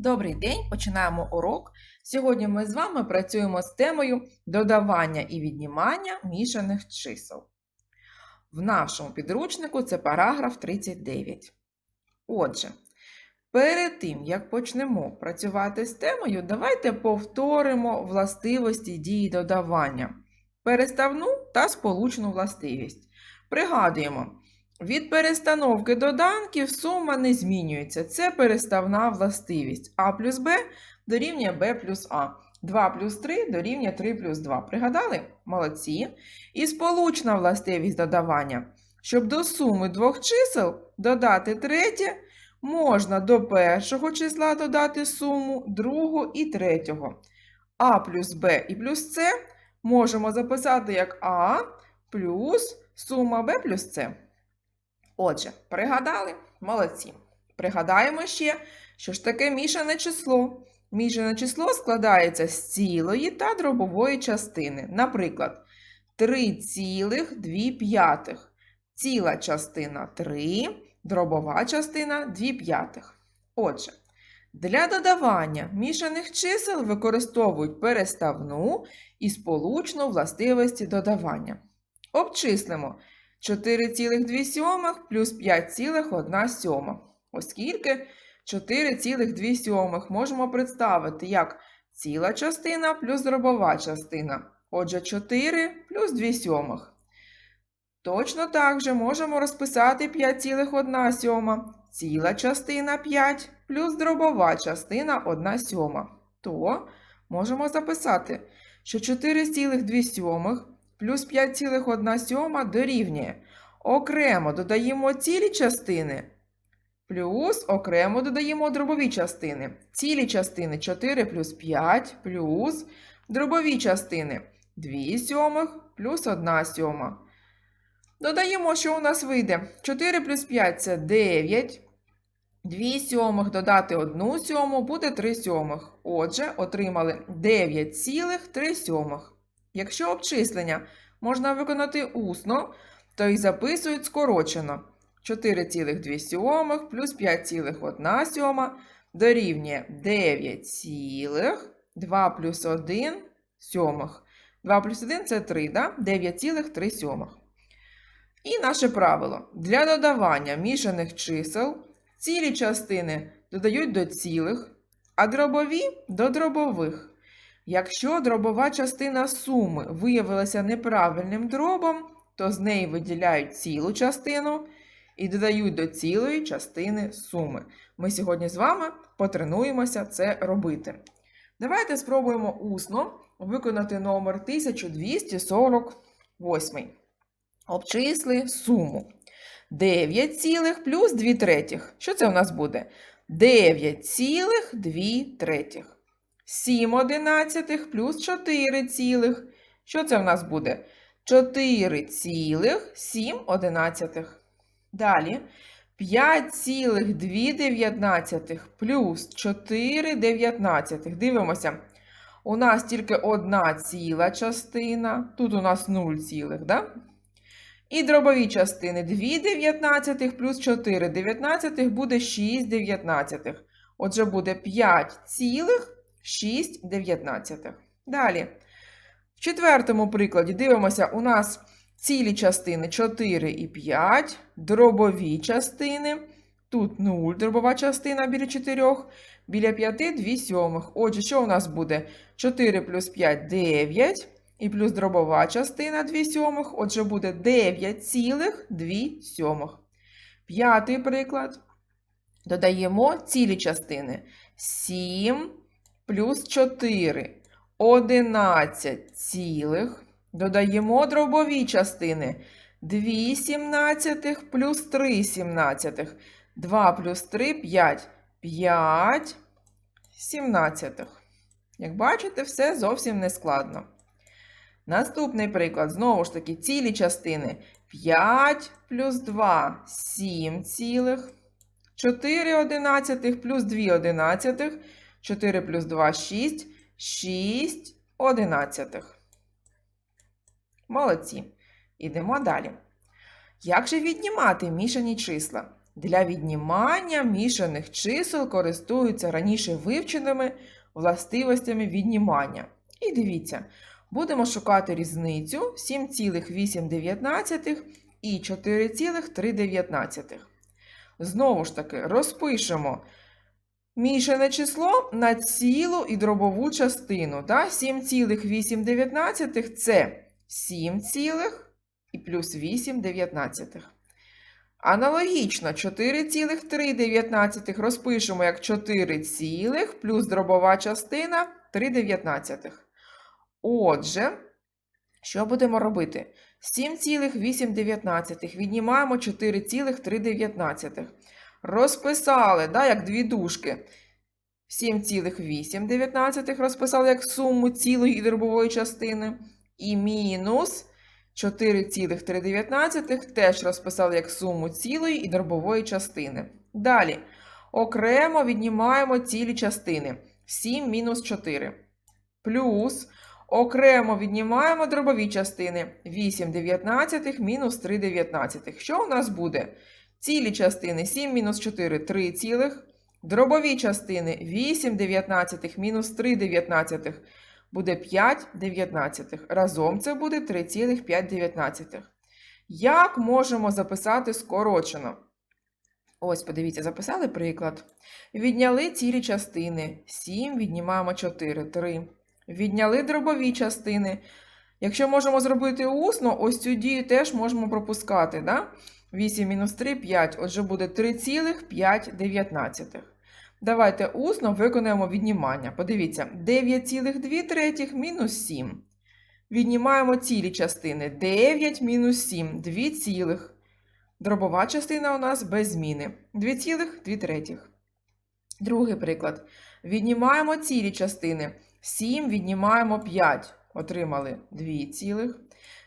Добрий день, починаємо урок. Сьогодні ми з вами працюємо з темою додавання і віднімання мішаних чисел. В нашому підручнику це параграф 39. Отже, перед тим, як почнемо працювати з темою, давайте повторимо властивості дії додавання, переставну та сполучну властивість. Пригадуємо, від перестановки доданків сума не змінюється. Це переставна властивість. А плюс Б дорівнює Б плюс А. 2 плюс 3 дорівнює 3 плюс 2. Пригадали? Молодці. І сполучна властивість додавання. Щоб до суми двох чисел додати третє, можна до першого числа додати суму другого і третього. А плюс Б і плюс С можемо записати як А плюс сума Б плюс С. Отже, пригадали? Молодці. Пригадаємо ще, що ж таке мішане число. Мішане число складається з цілої та дробової частини. Наприклад, 3,2. Ціла частина 3, дробова частина 2 п'ятих. Отже, для додавання мішаних чисел використовують переставну і сполучну властивості додавання. Обчислимо 4,2 плюс 5,1. Оскільки 4,2 можемо представити як ціла частина плюс дробова частина. Отже, 4 плюс 2 сьомих. Точно так же можемо розписати 5,1 сьома. Ціла частина 5 плюс дробова частина 1 сьома. То можемо записати, що 4,2 сьомих плюс 5,1 сьома дорівнює. Окремо додаємо цілі частини, плюс окремо додаємо дробові частини. Цілі частини 4 плюс 5 плюс дробові частини 2 сьомих плюс 1 сьома. Додаємо, що у нас вийде. 4 плюс 5 це 9. 2 сьомих додати 1 сьому буде 3 сьомих. Отже, отримали 9,3 сьомих. Якщо обчислення можна виконати усно, то і записують скорочено. 4,2 плюс 5,1 сьома дорівнює 9,2 плюс 1 сьомих. 2 плюс 1 це 3, да? 9,3 сьомих. І наше правило. Для додавання мішаних чисел цілі частини додають до цілих, а дробові до дробових. Якщо дробова частина суми виявилася неправильним дробом, то з неї виділяють цілу частину і додають до цілої частини суми. Ми сьогодні з вами потренуємося це робити. Давайте спробуємо усно виконати номер 1248. Обчисли суму. 9 цілих плюс 2 третіх. Що це у нас буде? 9 цілих 2 третіх. 7 одинадцятих плюс 4 цілих. Що це в нас буде? 4 цілих 7 одинадцятих. Далі 5 цілих 2 дев'ятнадцятих плюс 4 дев'ятнадцятих. Дивимося. У нас тільки одна ціла частина. Тут у нас 0 цілих, да? І дробові частини 2 дев'ятнадцятих плюс 4 дев'ятнадцятих буде 6 дев'ятнадцятих. Отже, буде 5 цілих 6 дев'ятнадцятих. Далі. В четвертому прикладі дивимося, у нас цілі частини 4 і 5, дробові частини. Тут 0 дробова частина біля 4, біля 5 2 сьомих. Отже, що у нас буде? 4 плюс 5 9. І плюс дробова частина 2 сьомих. Отже, буде 9 цілих 2 сьомих. П'ятий приклад. Додаємо цілі частини. 7 плюс 4. 11 цілих. Додаємо дробові частини. 2 сімнадцятих плюс 3 сімнадцятих. 2 плюс 3 5. 5 сімнадцятих. Як бачите, все зовсім не складно. Наступний приклад. Знову ж таки, цілі частини. 5 плюс 2 7 цілих. 4 одинадцятих плюс 2 одинадцятих. 4 плюс 2 6. 6 одинадцятих. Молодці. Ідемо далі. Як же віднімати мішані числа? Для віднімання мішаних чисел користуються раніше вивченими властивостями віднімання. І дивіться, будемо шукати різницю 7,8 і 4,3. Знову ж таки, розпишемо мішане число на цілу і дробову частину. Да? 7,8 це 7, цілих і плюс 8 дев'ятнадцятих. Аналогічно 4,3 розпишемо як 4 цілих плюс дробова частина 3 дев'ятнадцятих. Отже, що будемо робити? 7,8 віднімаємо 4,3. Розписали, да, як дві дужки. 7,8 розписали як суму цілої і дробової частини. І мінус 4,3 теж розписали як суму цілої і дробової частини. Далі окремо віднімаємо цілі частини 7 мінус 4. Плюс окремо віднімаємо дробові частини 8 дев'ятнадцятих мінус 3 дев'ятнадцятих. Що у нас буде? Цілі частини 7 мінус 4 3 цілих. Дробові частини 8 дев'ятнадцятих мінус 3 дев'ятнадцятих буде 5 дев'ятнадцятих. Разом це буде 3,5. Як можемо записати скорочено? Ось, подивіться, записали приклад. Відняли цілі частини. 7 віднімаємо 4, 3. Відняли дробові частини. Якщо можемо зробити усно, ось цю дію теж можемо пропускати. Да? 8 мінус 3 5. Отже, буде 3,5. Давайте усно виконаємо віднімання. Подивіться, 9,2 третіх мінус 7. Віднімаємо цілі частини. 9 мінус 7 2 цілих. Дробова частина у нас без зміни. 2,2 Другий приклад. Віднімаємо цілі частини. 7 віднімаємо 5. Отримали 2 цілих.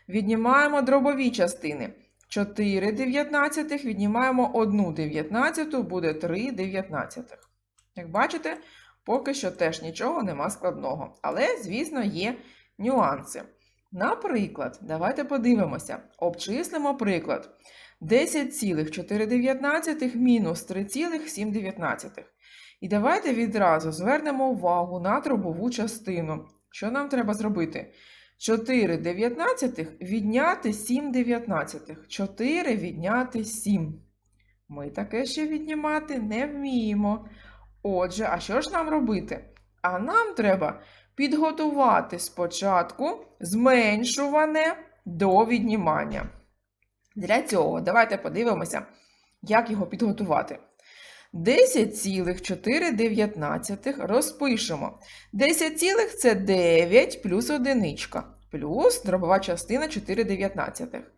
Віднімаємо дробові частини. 4 дев'ятнадцятих, віднімаємо 1 дев'ятнадцяту, буде 3 дев'ятнадцятих. Як бачите, поки що теж нічого нема складного. Але, звісно, є нюанси. Наприклад, давайте подивимося, обчислимо приклад. 10,4 мінус 3,7. І давайте відразу звернемо увагу на дробову частину. Що нам треба зробити? 4 дев'ятнадцятих відняти 7 дев'ятнадцятих. 4 відняти 7. Ми таке ще віднімати не вміємо. Отже, а що ж нам робити? А нам треба підготувати спочатку зменшуване до віднімання. Для цього давайте подивимося, як його підготувати. 10,4 розпишемо. 10 цілих це 9 плюс одиничка, плюс дробова частина 4 дев'ятнадцятих.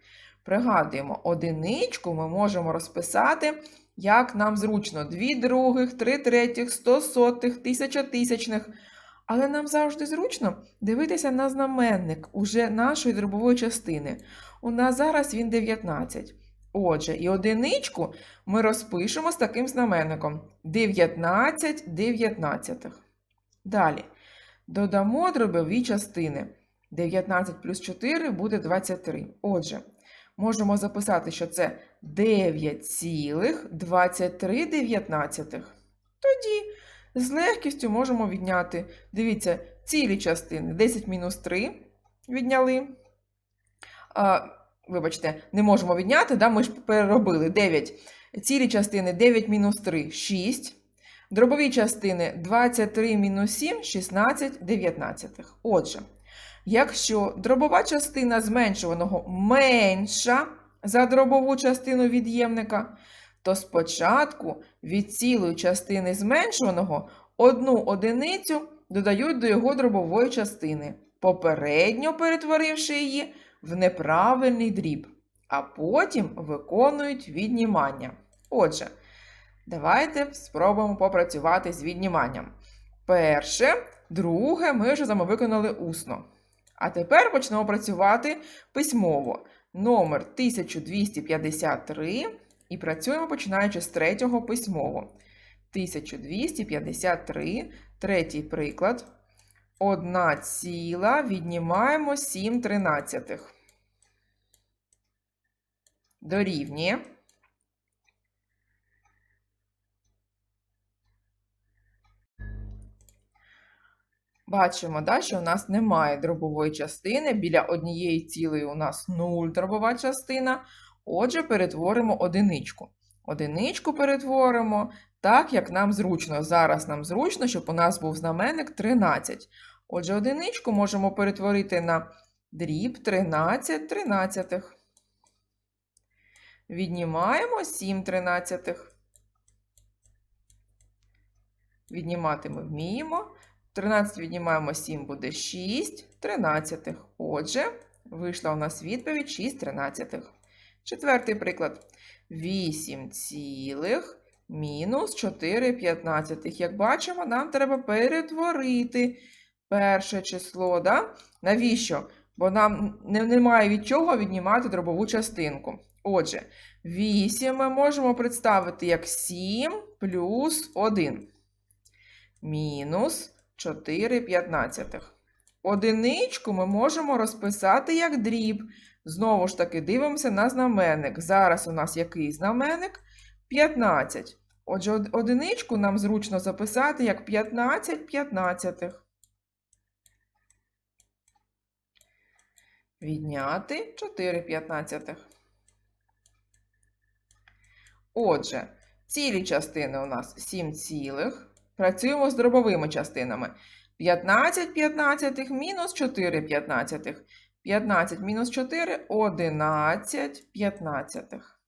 Пригадуємо, одиничку ми можемо розписати, як нам зручно, 2 других, 3 третіх, 100 сотих, 1000 тисячних. Але нам завжди зручно дивитися на знаменник уже нашої дробової частини. У нас зараз він 19. Отже, і одиничку ми розпишемо з таким знаменником 19 дев'ятнадцятих. Далі додамо дробові частини. 19 плюс 4 буде 23. Отже, можемо записати, що це 9,23. Тоді з легкістю можемо відняти. Дивіться, цілі частини 10 мінус 3 відняли. Вибачте, не можемо відняти, да? ми ж переробили 9. Цілі частини 9 мінус 3 6. Дробові частини 23 мінус 7 16 дев'ятнадцятих. Отже, якщо дробова частина зменшуваного менша за дробову частину від'ємника, то спочатку від цілої частини зменшуваного одну одиницю додають до його дробової частини, попередньо перетворивши її в неправильний дріб, а потім виконують віднімання. Отже, давайте спробуємо попрацювати з відніманням. Перше, друге ми вже з виконали усно. А тепер почнемо працювати письмово. Номер 1253. І працюємо починаючи з третього письмово. 1253, третій приклад. Одна ціла віднімаємо 7 тринадцятих дорівнює. Бачимо, да, що у нас немає дробової частини. Біля однієї цілої у нас 0 дробова частина. Отже, перетворимо одиничку. Одиничку перетворимо так, як нам зручно. Зараз нам зручно, щоб у нас був знаменник 13. Отже, одиничку можемо перетворити на дріб 13 тринадцятих. Віднімаємо 7 тринадцятих. Віднімати ми вміємо. 13 віднімаємо 7 буде 6 тринадцятих. Отже, вийшла у нас відповідь 6 тринадцятих. Четвертий приклад. 8 цілих мінус 4 п'ятнадцятих. Як бачимо, нам треба перетворити перше число. Да? Навіщо? Бо нам немає від чого віднімати дробову частинку. Отже, 8 ми можемо представити як 7 плюс 1. Мінус 4 п'ятнадцятих. Одиничку ми можемо розписати як дріб. Знову ж таки, дивимося на знаменник. Зараз у нас який знаменник? 15. Отже, од- одиничку нам зручно записати як 15 п'ятнадцятих. Відняти 4 п'ятнадцятих. Отже, цілі частини у нас 7 цілих. Працюємо з дробовими частинами. 15 п'ятнадцятих мінус 4 п'ятнадцятих. 15 мінус 4 – 11 п'ятнадцятих.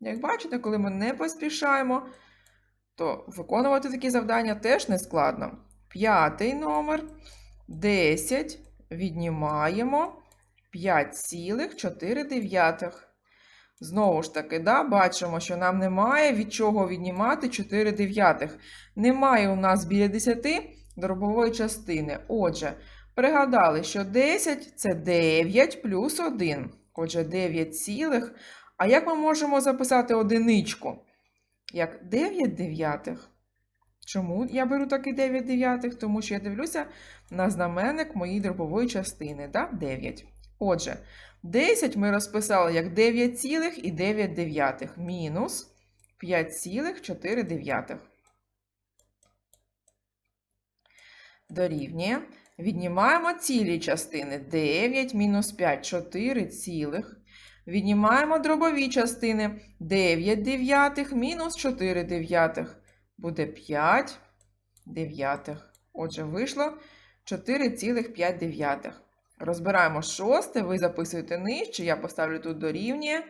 Як бачите, коли ми не поспішаємо, то виконувати такі завдання теж не складно. П'ятий номер 10 віднімаємо 5,4. Знову ж таки, да, бачимо, що нам немає від чого віднімати 4 дев'ятих. Немає у нас біля 10 дробової частини. Отже, пригадали, що 10 це 9 плюс 1. Отже, 9 цілих. А як ми можемо записати одиничку? Як 9 дев'ятих. Чому я беру такий 9 дев'ятих? Тому що я дивлюся на знаменник моєї дробової частини. Да? 9. Отже, 10 ми розписали як 9 цілих і 9 дев'ятих. Мінус 5,4. Дорівнює. Віднімаємо цілі частини. 9 мінус 5 – 4 цілих. Віднімаємо дробові частини. 9 дев'ятих мінус 4 дев'ятих. Буде 5 дев'ятих. Отже, вийшло 4,5 дев'ятих. Розбираємо шосте, ви записуєте нижче, я поставлю тут дорівнює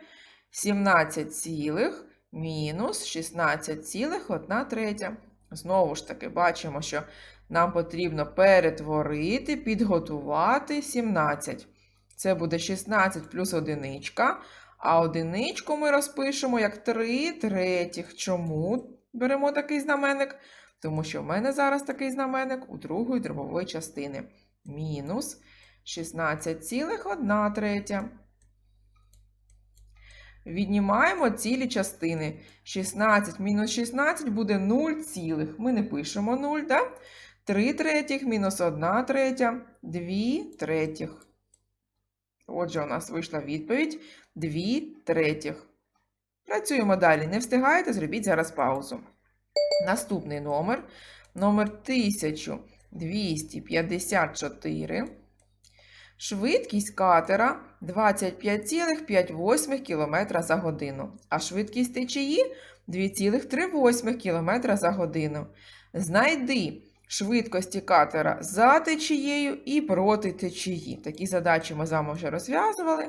17 цілих мінус 16 цілих 1 третя. Знову ж таки, бачимо, що нам потрібно перетворити, підготувати 17. Це буде 16 плюс одиничка, а одиничку ми розпишемо як 3 третіх. Чому беремо такий знаменник? Тому що в мене зараз такий знаменник у другої дробової частини. Мінус 16,1 третя. Віднімаємо цілі частини. 16 мінус 16 буде 0 цілих. Ми не пишемо 0, да? 3 третіх мінус 1 третя, 2 третіх. Отже, у нас вийшла відповідь 2 третіх. Працюємо далі. Не встигаєте, зробіть зараз паузу. Наступний номер. Номер 1254. Швидкість катера 25,5 км за годину, а швидкість течії 2,3 км за годину. Знайди швидкості катера за течією і проти течії. Такі задачі ми з вами вже розв'язували.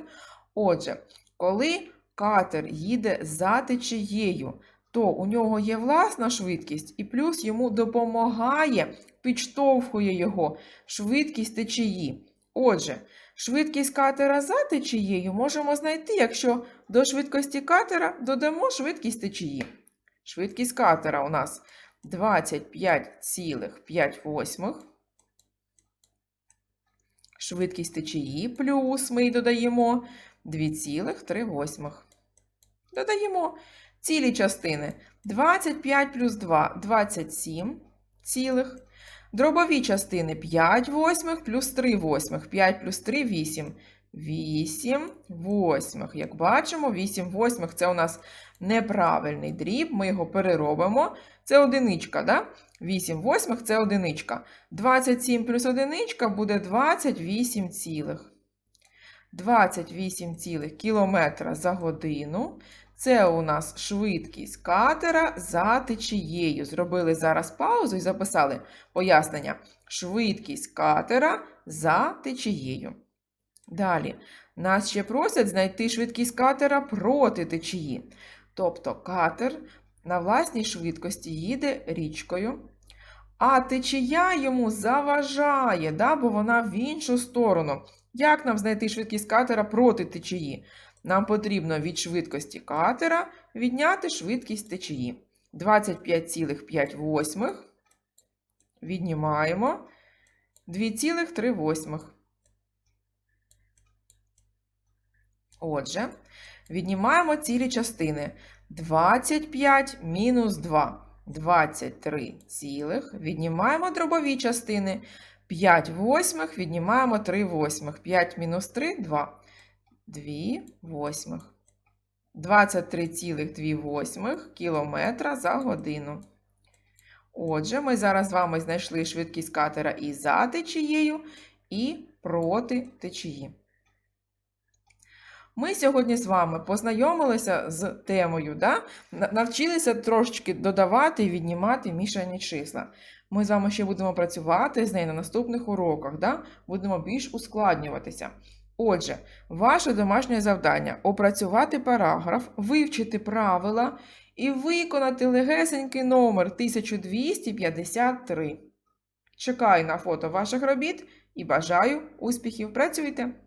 Отже, коли катер їде за течією, то у нього є власна швидкість, і плюс йому допомагає, підштовхує його швидкість течії. Отже, швидкість катера за течією можемо знайти, якщо до швидкості катера додамо швидкість течії. Швидкість катера у нас 25,5. Швидкість течії плюс ми додаємо 2,3. Додаємо цілі частини 25 плюс 2 27 цілих. Дробові частини 5 восьмих плюс 3 восьмих. 5 плюс 3 – 8. 8 восьмих. Як бачимо, 8 восьмих – це у нас неправильний дріб. Ми його переробимо. Це одиничка, да? 8 восьмих це одиничка. 27 плюс одиничка буде 28 цілих. 28 цілих кілометра за годину. Це у нас швидкість катера за течією. Зробили зараз паузу і записали пояснення. Швидкість катера за течією. Далі. Нас ще просять знайти швидкість катера проти течії. Тобто катер на власній швидкості їде річкою, а течія йому заважає, да, бо вона в іншу сторону. Як нам знайти швидкість катера проти течії? Нам потрібно від швидкості катера відняти швидкість течії. 25,5 віднімаємо 2,3. Отже, віднімаємо цілі частини. 25 мінус 2. 23 цілих. Віднімаємо дробові частини. 5 восьмих віднімаємо 3 восьмих. 5 мінус 3 – 2. 2 восьмих. 23,2 восьмих кілометра за годину. Отже, ми зараз з вами знайшли швидкість катера і за течією, і проти течії. Ми сьогодні з вами познайомилися з темою, да? навчилися трошечки додавати і віднімати мішані числа. Ми з вами ще будемо працювати з нею на наступних уроках, да? будемо більш ускладнюватися. Отже, ваше домашнє завдання опрацювати параграф, вивчити правила і виконати легесенький номер 1253. Чекаю на фото ваших робіт і бажаю успіхів. Працюйте!